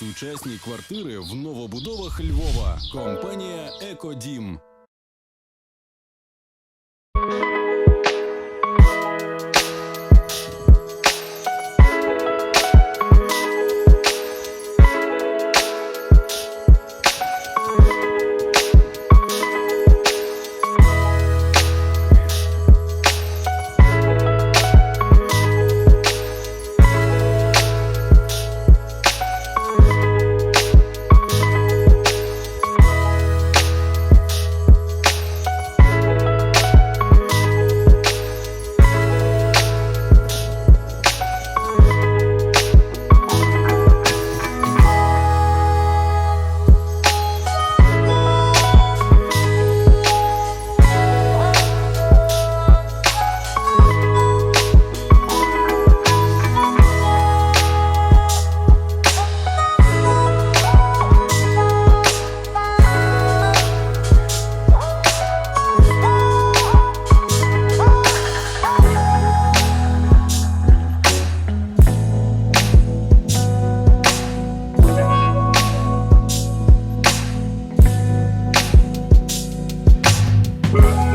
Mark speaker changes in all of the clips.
Speaker 1: Сучасні квартири в новобудовах Львова. Компанія Екодім. Boom.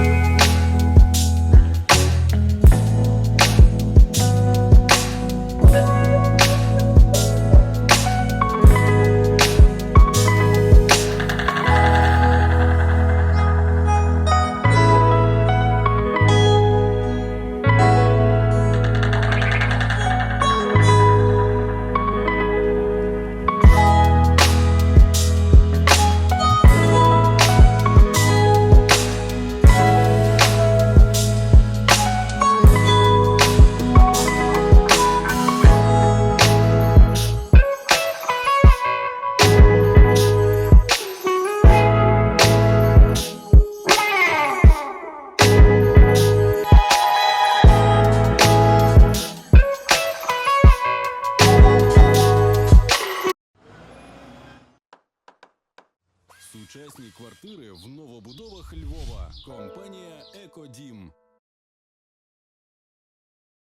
Speaker 1: Сучасні квартири в новобудовах Львова. Компанія Екодім.